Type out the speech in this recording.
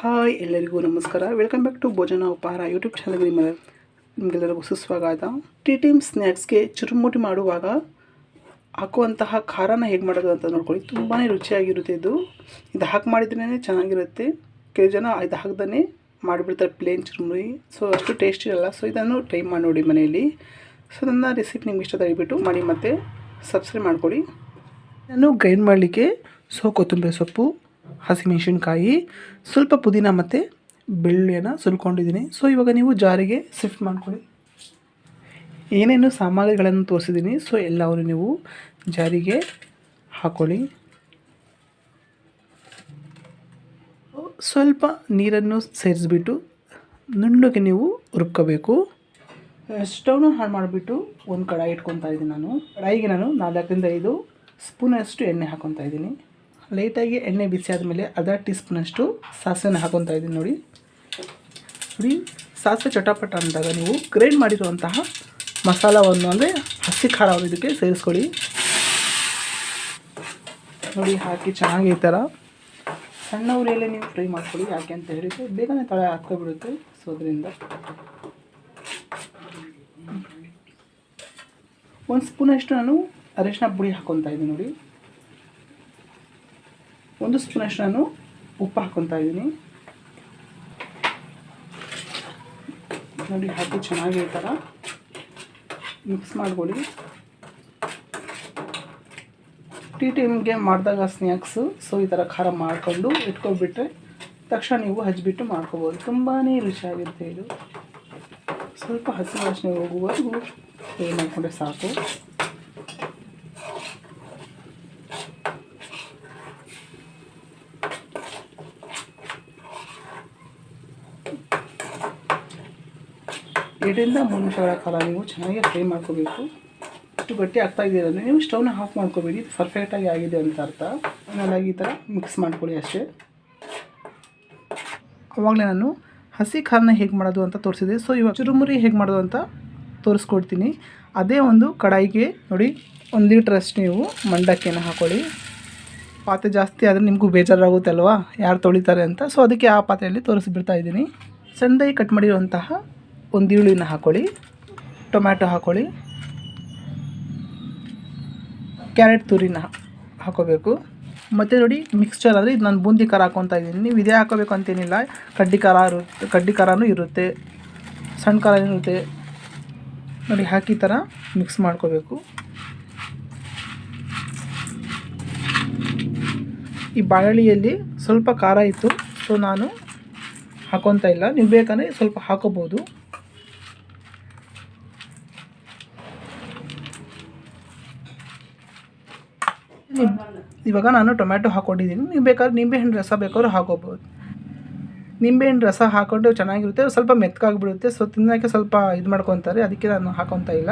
Hi, ಎಲ್ಲರಿಗೂ ನಮಸ್ಕಾರ. Welcome back to ಭೋಜನ ಉಪಹಾರ ಯೂಟ್ಯೂಬ್ ಚಾನಲ್ಗೆ ನಿಮ್ಮ ನಿಮಗೆಲ್ಲರಿಗೂ ಸುಸ್ವಾಗತ. ಟಿ ಟೀಮ್ ಸ್ನ್ಯಾಕ್ಸ್ಗೆ ಚುರುಮುಟಿ ಮಾಡುವಾಗ ಹಾಕುವಂತಹ ಖಾರನ ಹೇಗೆ ಮಾಡೋದು ಅಂತ ನೋಡ್ಕೊಳ್ಳಿ. ತುಂಬಾ ರುಚಿಯಾಗಿರುತ್ತೆ ಇದು. ಇದು ಹಾಕಿ ಮಾಡಿದ್ರೇ ಚೆನ್ನಾಗಿರುತ್ತೆ. ಕೆಲವು ಜನ ಇದು ಹಾಕ್ದೇ ಮಾಡಿಬಿಡ್ತಾರೆ ಪ್ಲೇನ್ ಚುರುಮುರಿ. ಸೊ ಅಷ್ಟು ಟೇಸ್ಟ್ ಇರಲ್ಲ. ಸೊ ಇದನ್ನು ಟ್ರೈ ಮಾಡಿ ನೋಡಿ ಮನೆಯಲ್ಲಿ. ಸೊ ನನ್ನ ರೆಸಿಪಿ ನಿಮ್ಗೆ ಇಷ್ಟ ದಯವಿಟ್ಟು ಮಾಡಿ ಮತ್ತು ಸಬ್ಸ್ಕ್ರೈಬ್ ಮಾಡ್ಕೊಳ್ಳಿ. ನಾನು ಗ್ರೈಂಡ್ ಮಾಡಲಿಕ್ಕೆ ಸೊ ಕೊತ್ತಂಬರಿ ಸೊಪ್ಪು ಹಸಿಮೆಣಸಿನ್ಕಾಯಿ, ಸ್ವಲ್ಪ ಪುದೀನ ಮತ್ತು ಬೆಳ್ಳಿಯನ್ನು ಸುಲ್ಕೊಂಡಿದ್ದೀನಿ. ಸೊ ಇವಾಗ ನೀವು ಜಾರಿಗೆ ಶಿಫ್ಟ್ ಮಾಡ್ಕೊಳ್ಳಿ. ಏನೇನು ಸಾಮಗ್ರಿಗಳನ್ನು ತೋರಿಸಿದ್ದೀನಿ ಸೊ ಎಲ್ಲವನ್ನು ನೀವು ಜಾರಿಗೆ ಹಾಕ್ಕೊಳ್ಳಿ ಸ್ವಲ್ಪ ನೀರನ್ನು ಸೇರಿಸ್ಬಿಟ್ಟು ನುಣ್ಣಗೆ ನೀವು ರುಬ್ಕೋಬೇಕು. ಸ್ಟವ್ನು ಹಾಳು ಮಾಡಿಬಿಟ್ಟು ಒಂದು ಕಡಾಯಿ ಇಟ್ಕೊತಾ ಇದ್ದೀನಿ ನಾನು. ಕಡಾಯಿಗೆ ನಾನು ನಾಲ್ಕರಿಂದ ಐದು ಸ್ಪೂನಷ್ಟು ಎಣ್ಣೆ ಹಾಕೊತಾ ಇದ್ದೀನಿ. ಲೈಟಾಗಿ ಎಣ್ಣೆ ಬಿಸಿ ಆದಮೇಲೆ ಅರ್ಧ ಟೀ ಸ್ಪೂನಷ್ಟು ಸಾಸಿವೆನ ಹಾಕೊತಾ ಇದ್ದೀನಿ ನೋಡಿ. ನೋಡಿ, ಸಾಸಿವೆ ಚಟಪಟ ಅಂದಾಗ ನೀವು ಗ್ರೈಂಡ್ ಮಾಡಿರುವಂತಹ ಮಸಾಲವನ್ನು ಅಂದರೆ ಹಸಿ ಖಾರವನ್ನು ಇದಕ್ಕೆ ಸೇರಿಸ್ಕೊಳ್ಳಿ. ನೋಡಿ, ಹಾಕಿ ಚೆನ್ನಾಗಿ ಈ ಥರ ಸಣ್ಣ ಉರಿಯಲ್ಲೇ ನೀವು ಫ್ರೈ ಮಾಡ್ಕೊಳ್ಳಿ, ಯಾಕೆ ಅಂತ ಹೇಳಿದರೆ ಬೇಗನೆ ತಳ ಹಾಕ್ಕೊಬಿಡುತ್ತೆ ಸೊ ಅದರಿಂದ ಒಂದು ಸ್ಪೂನಷ್ಟು ನಾನು ಅರಿಶಿನ ಪುಡಿ ಹಾಕೊತಾ ಇದ್ದೀನಿ ನೋಡಿ. ಒಂದು ಸ್ಪೂನಷ್ಟು ನಾನು ಉಪ್ಪು ಹಾಕ್ಕೊತಾ ಇದ್ದೀನಿ. ನೋಡಿ, ಹಾಕಿ ಚೆನ್ನಾಗಿ ಈ ಥರ ಮಿಕ್ಸ್ ಮಾಡ್ಕೊಳ್ಳಿ ಟೀ ಟೈಮ್ಗೆ ಮಾಡಿದಾಗ ಸ್ನ್ಯಾಕ್ಸು ಸೊ ಈ ಥರ ಖಾರ ಮಾಡಿಕೊಂಡು ಇಟ್ಕೊಬಿಟ್ರೆ ತಕ್ಷಣ ನೀವು ಹಚ್ಚಿಬಿಟ್ಟು ಮಾಡ್ಕೋಬೋದು. ತುಂಬಾ ರುಚಿಯಾಗಿರುತ್ತೆ ಇದು. ಸ್ವಲ್ಪ ಹಸಿ ವಾಸನೆ ಹೋಗುವವರೆಗೂ ಏನು ಮಾಡಿಕೊಂಡ್ರೆ ಸಾಕು. ಎರಡರಿಂದ ಮೂರು ನಿಮಿಷಗಳ ಕಾಲ ನೀವು ಚೆನ್ನಾಗಿ ಫ್ರೈ ಮಾಡ್ಕೋಬೇಕು. ಇಷ್ಟು ಗಟ್ಟಿ ಆಗ್ತಾ ಇದೆಯಲ್ಲ ಅಂದರೆ ನೀವು ಸ್ಟವ್ನ ಆಫ್ ಮಾಡ್ಕೋಬೇಡಿ. ಇದು ಪರ್ಫೆಕ್ಟಾಗಿ ಆಗಿದೆ ಅಂತ ಅರ್ಥ. ನಾನಾಗಿ ಈ ಥರ ಮಿಕ್ಸ್ ಮಾಡ್ಕೊಳ್ಳಿ ಅಷ್ಟೇ. ಆವಾಗಲೇ ನಾನು ಹಸಿ ಖಾರನ ಹೇಗೆ ಮಾಡೋದು ಅಂತ ತೋರಿಸಿದೆ. ಸೊ ಇವಾಗ ಚುರುಮುರಿ ಹೇಗೆ ಮಾಡೋದು ಅಂತ ತೋರಿಸ್ಕೊಡ್ತೀನಿ. ಅದೇ ಒಂದು ಕಡಾಯಿಗೆ ನೋಡಿ, ಒಂದು ಲೀಟ್ರಷ್ಟು ನೀವು ಮಂಡಕ್ಕಿಯನ್ನು ಹಾಕೊಳ್ಳಿ. ಪಾತ್ರೆ ಜಾಸ್ತಿ ಆದರೆ ನಿಮಗೂ ಬೇಜಾರಾಗುತ್ತೆ ಅಲ್ವಾ ಯಾರು ತೊಳಿತಾರೆ ಅಂತ. ಸೊ ಅದಕ್ಕೆ ಆ ಪಾತ್ರೆಯಲ್ಲಿ ತೋರಿಸ್ಬಿಡ್ತಾ ಇದ್ದೀನಿ. ಸಣ್ಣದಾಗಿ ಕಟ್ ಮಾಡಿರುವಂತಹ ಒಂದು ಈರುಳ್ಳಿನ ಹಾಕ್ಕೊಳ್ಳಿ ಟೊಮ್ಯಾಟೊ ಹಾಕ್ಕೊಳ್ಳಿ ಕ್ಯಾರೆಟ್ ತುರಿನ ಹಾಕೋಬೇಕು. ಮತ್ತು ನೋಡಿ ಮಿಕ್ಸ್ಚರ್ ಅಂದರೆ ಇದು ನಾನು ಬೂಂದಿ ಖಾರ ಹಾಕೊತಾ ಇದ್ದೀನಿ. ನೀವು ಇದೇ ಹಾಕೋಬೇಕು ಅಂತೇನಿಲ್ಲ. ಕಡ್ಡಿ ಖಾರ ಇರುತ್ತೆ, ಕಡ್ಡಿ ಖಾರನೂ ಇರುತ್ತೆ, ಸಣ್ಣ ಖಾರ ಇರುತ್ತೆ. ನೋಡಿ, ಹಾಕಿ ಥರ ಮಿಕ್ಸ್ ಮಾಡ್ಕೋಬೇಕು. ಈ ಬಾಳೆಹಳ್ಳಿಯಲ್ಲಿ ಸ್ವಲ್ಪ ಖಾರ ಇತ್ತು, ಸೊ ನಾನು ಹಾಕೊತಾ ಇಲ್ಲ. ನೀವು ಬೇಕಂದರೆ ಸ್ವಲ್ಪ ಹಾಕೋಬೋದು. ಇವಾಗ ನಾನು ಟೊಮ್ಯಾಟೊ ಹಾಕ್ಕೊಂಡಿದ್ದೀನಿ ನೀವು ಬೇಕಾದ್ರೆ ನಿಂಬೆಹಣ್ಣು ರಸ ಬೇಕಾದ್ರೂ ಹಾಕೋಬೋದು. ನಿಂಬೆಹಣ್ಣು ರಸ ಹಾಕ್ಕೊಂಡು ಚೆನ್ನಾಗಿರುತ್ತೆ, ಸ್ವಲ್ಪ ಮೆತ್ತಗಾಗ್ಬಿಡುತ್ತೆ ಸೊ ತಿನ್ನೋಕ್ಕೆ ಸ್ವಲ್ಪ ಇದು ಮಾಡ್ಕೊತಾರೆ, ಅದಕ್ಕೆ ನಾನು ಹಾಕೊತಾ ಇಲ್ಲ.